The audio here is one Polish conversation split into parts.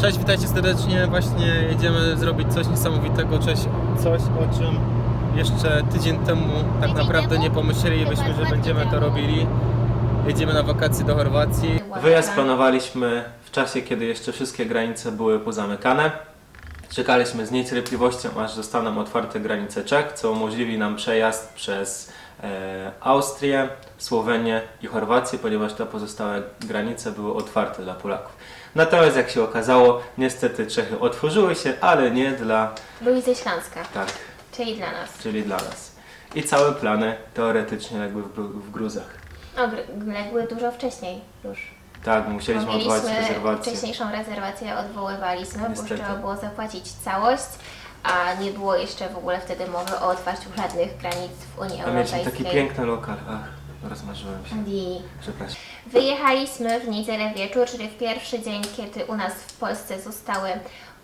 Cześć, witajcie serdecznie. Właśnie jedziemy zrobić coś niesamowitego, coś, coś o czym jeszcze tydzień temu tak Tydzień naprawdę temu? nie pomyślelibyśmy, że będziemy to robili. Jedziemy na wakacje do Chorwacji. Wyjazd planowaliśmy w czasie, kiedy jeszcze wszystkie granice były pozamykane. Czekaliśmy z niecierpliwością, aż zostaną otwarte granice Czech, co umożliwi nam przejazd przez e, Austrię, Słowenię i Chorwację, ponieważ te pozostałe granice były otwarte dla Polaków. Natomiast jak się okazało, niestety Czechy otworzyły się, ale nie dla, ze Śląska, tak, czyli dla nas. czyli dla nas. I całe plany teoretycznie legły w, gru- w gruzach. O, gr- legły dużo wcześniej już. Tak, musieliśmy odwołać rezerwację. wcześniejszą rezerwację odwoływaliśmy, Niestety. bo trzeba było zapłacić całość, a nie było jeszcze w ogóle wtedy mowy o otwarciu żadnych granic w Unii A mieliśmy Europejskiej. taki piękny lokal. Ach, rozmarzyłem się. I Przepraszam. Wyjechaliśmy w niedzielę wieczór, czyli w pierwszy dzień, kiedy u nas w Polsce zostały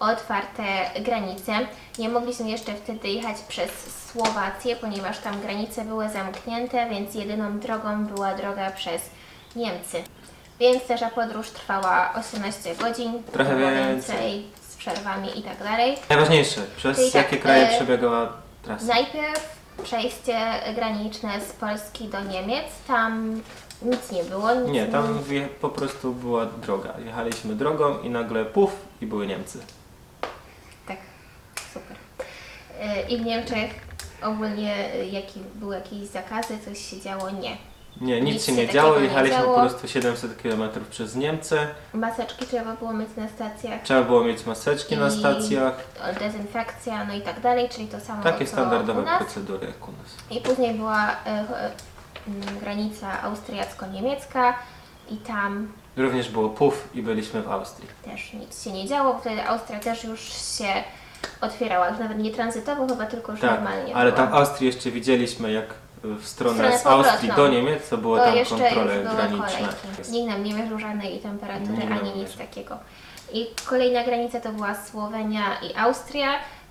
otwarte granice. Nie mogliśmy jeszcze wtedy jechać przez Słowację, ponieważ tam granice były zamknięte, więc jedyną drogą była droga przez Niemcy. Więc nasza podróż trwała 18 godzin, Trochę było więcej. z przerwami i tak dalej. Najważniejsze, przez Czyli tak, jakie kraje e, przebiegała trasa? Najpierw przejście graniczne z Polski do Niemiec, tam nic nie było. Nic Nie, tam wje- po prostu była droga. Jechaliśmy drogą i nagle puf i były Niemcy. Tak, super. Y, I w Niemczech ogólnie y, jaki, były jakieś zakazy, coś się działo? Nie. Nie, nic, Nic się nie działo, jechaliśmy po prostu 700 km przez Niemcy. Maseczki trzeba było mieć na stacjach. Trzeba było mieć maseczki na I stacjach. Dezynfekcja, no i tak dalej, czyli to samo Takie standardowe procedury jak u nas. I później była y, y, granica austriacko-niemiecka i tam Również było puf i byliśmy w Austrii. też nic się nie działo. Wtedy Austria też już się otwierała, nawet nie tranzytowo chyba, tylko już Tak, normalnie ale była. tam Austrii jeszcze widzieliśmy jak w stronę, z Austrii do Niemiec, to było to tam jeszcze kontrole już były graniczne. kolejki. Nikt nam nie mierzył żadnej temperatury Nie ani nic takiego. I kolejna granica to była Słowenia i Austria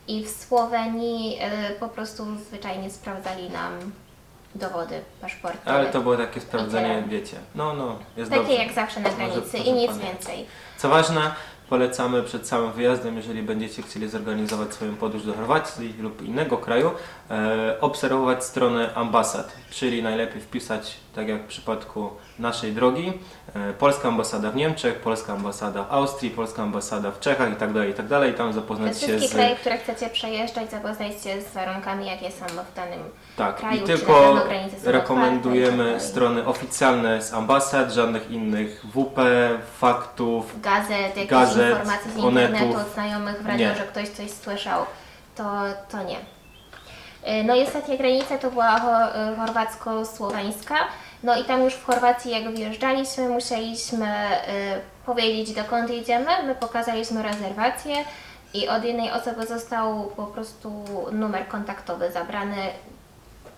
i w Słowenii e, po prostu zwyczajnie sprawdzali nam dowody, paszporty. Ale to było takie sprawdzenie, wiecie, no no, jest Takie dobrze. jak zawsze na Może- granicy i nic więcej. Co ważne, polecamy przed samym wyjazdem, jeżeli będziecie chcieli zorganizować swoją podróż do Chorwacji lub innego kraju, e, obserwować stronę ambasad, czyli najlepiej wpisać, tak jak w przypadku naszej drogi, e, polska ambasada w Niemczech, polska ambasada w Austrii, polska ambasada w Czechach i tak dalej, i tak i tam Te zapoznać się wszystkie z... kraje, które chcecie przejeżdżać, zapoznać się z warunkami, jakie są w danym Tak, kraju, i czy na tylko pewno granice są otwarte dalej. strony oficjalne z ambasad, żadnych innych WP, faktów, gazet, jakichś Gazet, informacji z onetów. internetu, od znajomych w Nie. że ktoś coś słyszał, to, to nie. Y, No i ostatnia granica to była cho- y, chorwacko-słoweńska. No i tam już w Chorwacji jak wjeżdżaliśmy, musieliśmy y, powiedzieć dokąd jedziemy. My pokazaliśmy rezerwację i od jednej osoby został po prostu numer kontaktowy zabrany.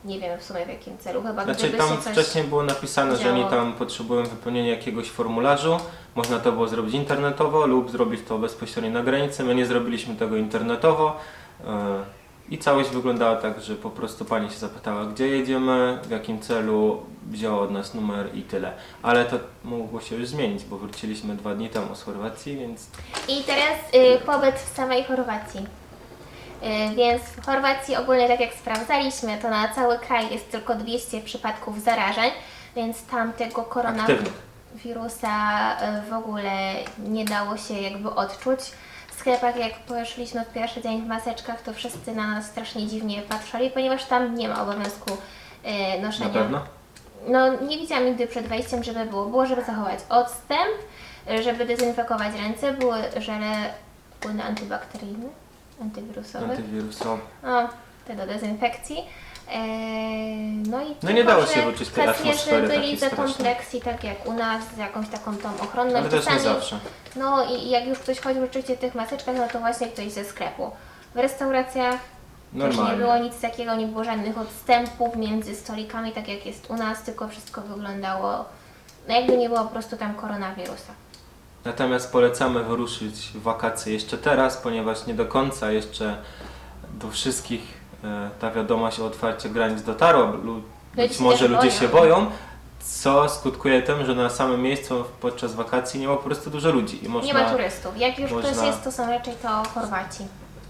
Nie wiem w sumie w jakim celu, chyba Znaczy gdyby tam się coś... wcześniej było napisane, że oni działo. tam potrzebują wypełnienia jakiegoś formularzu. Można to było zrobić internetowo lub zrobić to bezpośrednio na granicy. My nie zrobiliśmy tego internetowo. e, I całość wyglądała tak, że po prostu pani się zapytała, gdzie jedziemy, w jakim celu, wzięła od nas numer i tyle. Ale to mogło się już zmienić, bo wróciliśmy dwa dni temu z Chorwacji, więc I teraz y, pobyt w samej Chorwacji. Y, więc w Chorwacji ogólnie, tak jak sprawdzaliśmy, to na cały kraj jest tylko 200 przypadków zarażeń, więc tam tego koronawirusa y, w ogóle nie dało się jakby odczuć. W sklepach, jak poszliśmy w pierwszy dzień w maseczkach, to wszyscy na nas strasznie dziwnie patrzyli, ponieważ tam nie ma obowiązku y, Na noszenia pewno? no nie widziałam nigdy przed wejściem, żeby było. Było, żeby zachować odstęp, żeby dezynfekować ręce, były żele, płyny antybakteryjne, antywirusowe. Antywirusowy. O, te do dezynfekcji. Eee, no i No nie dało się wyczuć tej atmosfery byli za strasznej. pleksji, tak jak u nas, z jakąś taką tą ochronną. Ale też nie zawsze. No i jak już ktoś chodził rzeczywiście w tych maseczkach, no to właśnie ktoś ze sklepu. W restauracjach też nie Normalnie. było nic takiego, nie było żadnych odstępów między stolikami, tak jak jest u nas, tylko wszystko wyglądało, no jakby nie było po prostu tam koronawirusa. Natomiast polecamy wyruszyć w wakacje jeszcze teraz, ponieważ nie do końca jeszcze do wszystkich e, ta wiadomość o otwarciu granic dotarła. Być może ludzie się boją, co skutkuje tym, że na samym miejscu podczas wakacji nie ma po prostu dużo ludzi i można Nie ma turystów. Jak już można- ktoś jest, to są raczej to Chorwaci.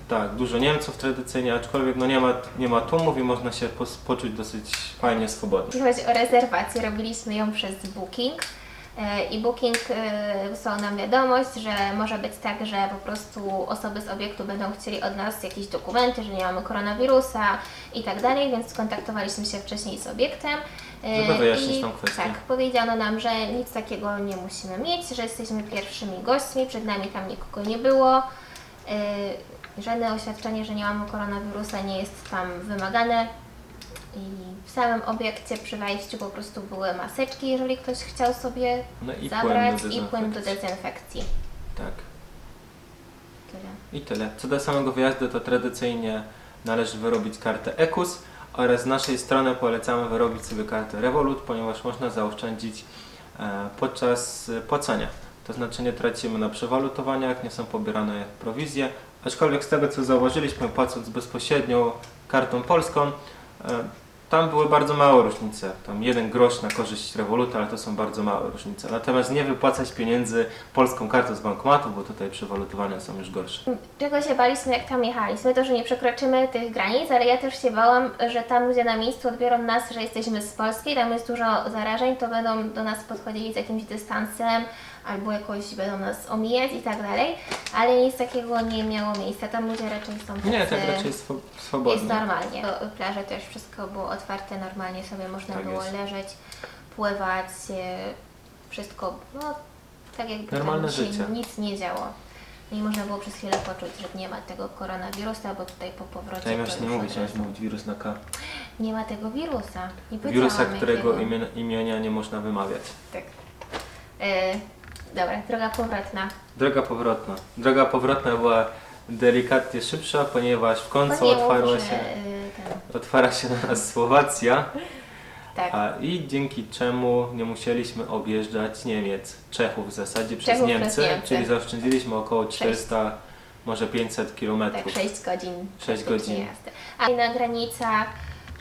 tak, dużo Niemców tradycyjnie, aczkolwiek no nie ma, nie ma tłumów i można się pos- poczuć dosyć fajnie, swobodnie. Jeśli chodzi o rezerwację, robiliśmy ją przez Booking. E, I Booking e, wysłał nam wiadomość, że może być tak, że po prostu osoby z obiektu będą chcieli od nas jakieś dokumenty, że nie mamy koronawirusa i tak dalej, więc skontaktowaliśmy się wcześniej z obiektem. E, Żeby wyjaśnić i tą kwestię. Tak, powiedziano nam, że nic takiego nie musimy mieć, że jesteśmy pierwszymi gośćmi, przed nami tam nikogo nie było. Żadne oświadczenie, że nie mamy koronawirusa nie jest tam wymagane. I w samym obiekcie przy wejściu po prostu były maseczki, jeżeli ktoś chciał sobie No i zabrać płyn do i płyn do dezynfekcji. dezynfekcji. Tak. Tyle. I tyle. Co do samego wyjazdu, to tradycyjnie należy wyrobić kartę EKUS oraz z naszej strony polecamy wyrobić sobie kartę Revolut, ponieważ można zaoszczędzić e, podczas e, płacenia. To znaczy nie tracimy na przewalutowaniach, nie są pobierane prowizje, aczkolwiek z tego co zauważyliśmy płacąc bezpośrednio kartą polską, e, tam były bardzo małe różnice. Tam jeden grosz na korzyść Revoluta, ale to są bardzo małe różnice. Natomiast nie wypłacać pieniędzy polską kartą z bankomatu, bo tutaj przewalutowania są już gorsze. Czego się baliśmy, jak tam jechaliśmy, to, że nie przekroczymy tych granic, ale ja też się bałam, że tam ludzie na miejscu odbiorą nas, że jesteśmy z Polski, tam jest dużo zarażeń, to będą do nas podchodzili z jakimś dystansem, albo jakoś będą nas omijać i tak dalej, ale nic takiego nie miało miejsca, tam ludzie raczej są tacy... Nie, tak raczej swo- Jest swobodnie. normalnie. To Plaże też wszystko było otwarte, normalnie sobie można Tak było jest. leżeć, pływać, e, wszystko, no tak jakby Normalne tam się życie. nic nie działo. No I można było przez chwilę poczuć, że nie ma tego koronawirusa, bo tutaj po powrocie Tutaj to masz nie już mówić, od razu- mówić wirus na K. Nie ma tego wirusa. Nie Wirusa, powiedziałam którego jakiego. imienia nie można wymawiać. Tak. E, dobra, droga powrotna. Droga powrotna. Droga powrotna była delikatnie szybsza, ponieważ w końcu otwarła że, się, e, ten, otwara się na nas Słowacja tak. a, i dzięki czemu nie musieliśmy objeżdżać Niemiec, Czechów w zasadzie przez Czechów przez Niemcy, Niemcy. czyli zaoszczędziliśmy około 400, może 500 Tak, kilometrów. 6 godzin. Sześć praktycznie godzin. Jazdy. A na granicach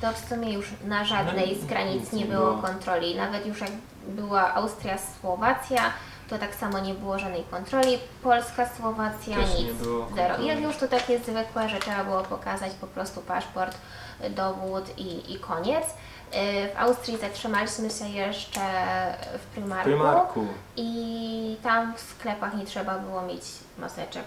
to w sumie już na żadnej No, z granic nic nie nie było było. kontroli. Nawet już jak była Austria, Słowacja, to tak samo nie było żadnej kontroli. Polska, Słowacja, Też nic. nie było Zero. kontroli. Jak już to takie zwykłe, że trzeba było pokazać po prostu paszport, dowód i, i koniec. Yy, W Austrii zatrzymaliśmy się jeszcze w Primarku, i tam w sklepach nie trzeba było mieć maseczek.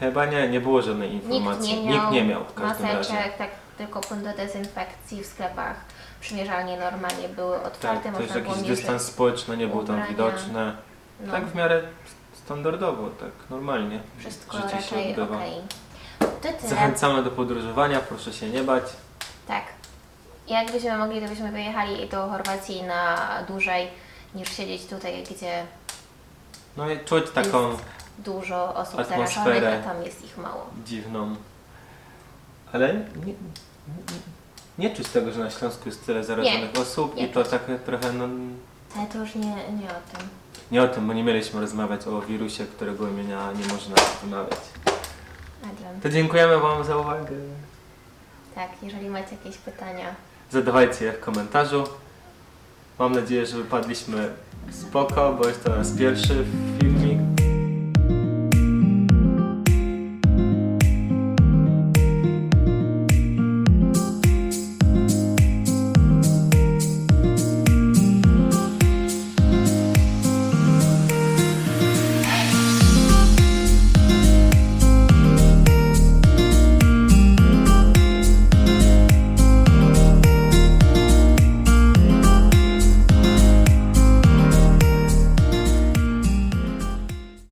Chyba nie, nie było żadnej Nikt informacji. nie miał, Nikt nie miał w każdym maseczek, razie. tak tylko płyn do dezynfekcji w sklepach. Przymierzalnie normalnie były otwarte, Tak, też można było jakiś mierzyć. dystans społeczny nie był tam ubrania. widoczny. No, Tak w miarę standardowo, tak normalnie. wszystko życie się raczej odbywa. okej. To tyle. Zachęcamy do podróżowania, proszę się nie bać. Tak. Jakbyśmy mogli, to byśmy wyjechali do Chorwacji na dłużej niż siedzieć tutaj, gdzie No i czuć taką dużo osób atmosferę. zarażonych, a tam jest ich mało. dziwną. Ale nie, nie, nie czuć tego, że na Śląsku jest tyle zarażonych osób nie i to tak trochę no, Ale to już nie, nie o tym. nie o tym, bo nie mieliśmy rozmawiać o wirusie, którego imienia nie można wymawiać. Adrian. To dziękujemy Wam za uwagę. Tak, jeżeli macie jakieś pytania, Zadawajcie je w komentarzu. Mam nadzieję, że wypadliśmy spoko, bo jest to nas pierwszy film